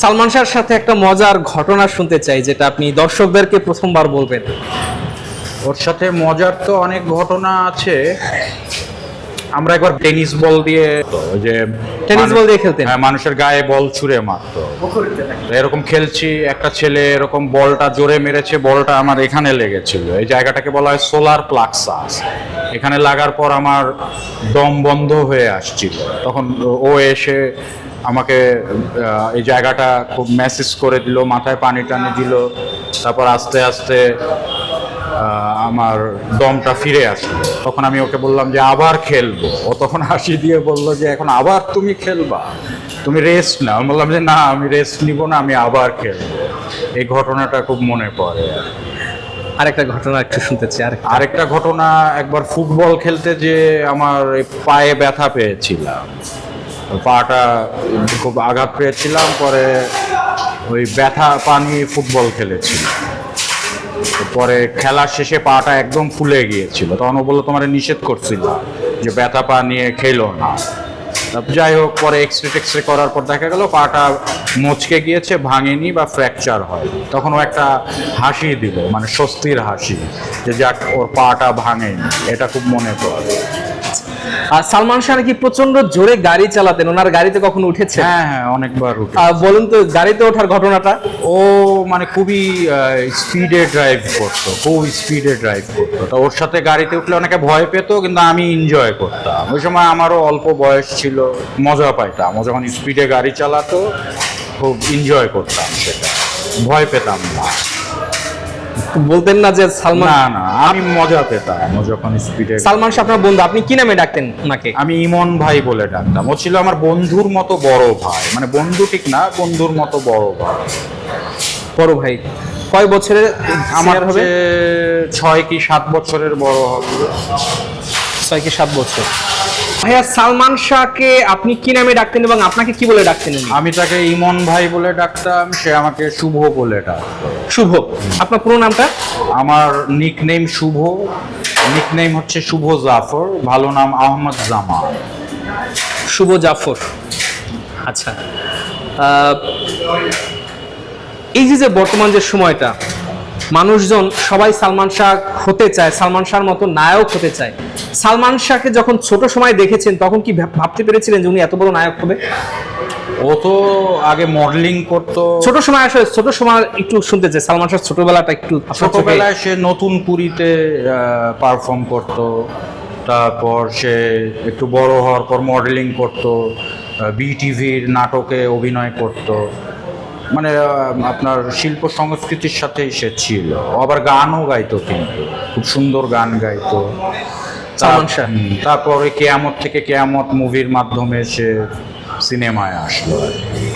সালমান শাহর সাথে একটা মজার ঘটনা শুনতে চাই যেটা আপনি দর্শকদেরকে প্রথমবার বলবেন। ওর সাথে মজার তো অনেক ঘটনা আছে। আমরা একবার টেনিস বল দিয়ে ওই যে টেনিস বল দিয়ে খেলতেন? হ্যাঁ মানুষের গায়ে বল ছুঁড়ে মারতো। এরকম খেলছি একটা ছেলে এরকম বলটা জোরে মেরেছে বলটা আমার এখানে লেগেছিল। এই জায়গাটাকে বলা হয় সোলার প্লাক্সাস এখানে লাগার পর আমার দম বন্ধ হয়ে আসছিল। তখন ও এসে আমাকে এই জায়গাটা খুব মেসেজ করে দিল মাথায় পানি টানি দিল তারপর আস্তে আস্তে আমার দমটা ফিরে আসলো। তখন আমি ওকে বললাম যে আবার খেলব। ও তখন হাসি দিয়ে বলল যে এখন আবার তুমি খেলবা। তুমি রেস্ট নাও। আমি বললাম যে না আমি রেস্ট নিব না আমি আবার খেলব। এই ঘটনাটা খুব মনে পড়ে আরেকটা ঘটনা একটু শুনতে চাই আর আরেকটা ঘটনা একবার ফুটবল খেলতে যে আমার পায়ে ব্যথা পেয়েছিলাম। পাটা খুব আঘাত পেয়েছিলাম, পরে ওই ব্যথা পানি ফুটবল খেলেছিলাম পরে খেলার শেষে পাটা একদম ফুলে গিয়েছিল। তখন ও বলল, তোমার নিষেধ করছিল যে ব্যথা পা নিয়ে খেলো না। যাই হোক, পরে এক্সরে টেক্সরে করার পর দেখা গেল, পাটা মচকে গিয়েছে, ভাঙেনি বা ফ্র্যাকচার হয় তখন ও একটা হাসি দিল মানে স্বস্তির হাসি যে, যাক, ওর পাটা ভাঙেনি। এটা খুব মনে পড়ে। আর সালমান শাহ কি প্রচণ্ড জোরে গাড়ি চালাতেন? ওনার গাড়িতে কখনো উঠেছে? হ্যাঁ হ্যাঁ অনেকবার উঠে বলুন তো গাড়িতে ওঠার ঘটনাটা? ও মানে খুবই স্পিডে ড্রাইভ করতো খুব স্পিডে ড্রাইভ করতো। তো ওর সাথে গাড়িতে উঠলে অনেকে ভয় পেত কিন্তু আমি এনজয় করতাম। ওই সময় আমারও অল্প বয়স ছিল মজা পাইতাম। ও যখন স্পিডে গাড়ি চালাতো খুব এনজয় করতাম সেটা। ভয় পেতাম না। বলতেন না যে সালমান না না আমি মজা পেতাম। ও যখন স্পিডে সালমান শাহ আপনার বন্ধু আপনি কি নামে ডাকতেন ওনাকে? আমি ইমন ভাই বলে ডাকতাম। ও ছিল আমার বন্ধুর মতো বড় ভাই। মানে বন্ধু ঠিক না বন্ধুর মতো বড় ভাই। বড় ভাই। কয় বছরের আমার হবে? হবে ছয় কি সাত বছরের বড় হবে। ছয় কি সাত বছর? ভাইয়া সালমান শাহকে আপনি কি নামে ডাকতেন এবং আপনাকে কি বলে ডাকতেন আমি তাকে ইমন ভাই বলে ডাকতাম সে আমাকে শুভ বলে ডাকতো। শুভ। আপনার পুরো নামটা? আমার নিক নিকনেম শুভ। নিক নিকনেম হচ্ছে শুভ জাফর ভালো নাম আহমদ জামা শুভ জাফর। আচ্ছা। এই যে যে বর্তমান যে সময়টা মানুষজন সবাই সালমান শাহ হতে চায় সালমান শাহর মতো নায়ক হতে চায়। সালমান শাহকে যখন ছোট সময় দেখেছেন তখন কি ভাব- ভাবতে পেরেছিলেন যে উনি এত বড় নায়ক হবে? ও তো আগে মডেলিং করতো। ছোট সময় আসলে ছোট সময় একটু শুনতে চাই। সালমান শাহ ছোটবেলাটা একটু ছোটবেলায় সে নতুন পুরীতে পারফর্ম করত। তারপর সে একটু বড় হওয়ার পর মডেলিং করত বিটিভির নাটকে অভিনয় করত। মানে আপনার শিল্প সংস্কৃতির সাথে এসে ছিল। আবার গানও গাইতো কিন্তু। খুব সুন্দর গান গাইতো। তারপরে কেয়ামত থেকে কেয়ামত মুভির মাধ্যমে সে সিনেমায় আসলো আর কি।